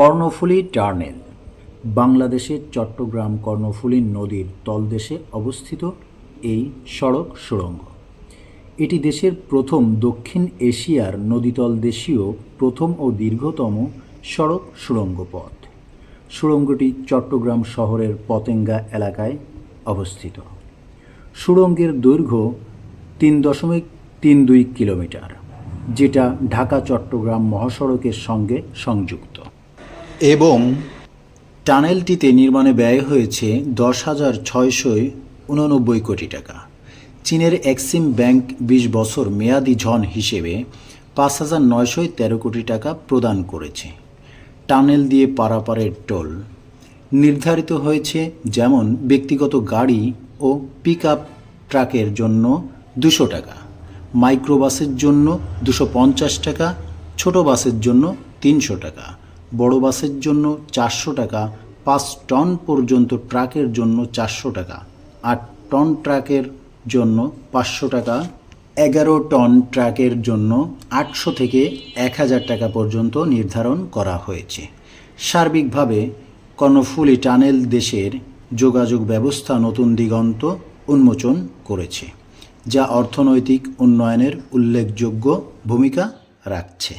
কর্ণফুলী টার্নেল, বাংলাদেশের চট্টগ্রাম কর্ণফুলী নদীর তলদেশে অবস্থিত এই সড়ক সুড়ঙ্গ। এটি দেশের প্রথম দক্ষিণ এশিয়ার নদীতল দেশীয় প্রথম ও দীর্ঘতম সড়ক সুড়ঙ্গ পথ। সুড়ঙ্গটি চট্টগ্রাম শহরের পতেঙ্গা এলাকায় অবস্থিত। সুড়ঙ্গের দৈর্ঘ্য তিন দশমিক তিন দুই কিলোমিটার, যেটা ঢাকা চট্টগ্রাম মহাসড়কের সঙ্গে সংযুক্ত। এবং টানেলটিতে নির্মাণে ব্যয় হয়েছে দশ হাজার ছয়শই উননব্বই কোটি টাকা। চীনের এক্সিম ব্যাংক বিশ বছর মেয়াদি ঝন হিসেবে পাঁচ হাজার নয়শো তেরো কোটি টাকা প্রদান করেছে। টানেল দিয়ে পারাপারের টোল। নির্ধারিত হয়েছে যেমন ব্যক্তিগত গাড়ি ও পিক আপ ট্রাকের জন্য দুশো টাকা, মাইক্রোবাসের জন্য দুশো পঞ্চাশ টাকা, ছোট বাসের জন্য তিনশো টাকা বড় বাসের জন্য চারশো টাকা, পাঁচ টন পর্যন্ত ট্রাকের জন্য চারশো টাকা, আট টন ট্রাকের জন্য পাঁচশো টাকা, এগারো টন ট্রাকের জন্য আটশো থেকে এক হাজার টাকা পর্যন্ত নির্ধারণ করা হয়েছে। সার্বিকভাবে কর্ণফুলী টানেল দেশের যোগাযোগ ব্যবস্থা নতুন দিগন্ত উন্মোচন করেছে, যা অর্থনৈতিক উন্নয়নের উল্লেখযোগ্য ভূমিকা রাখছে।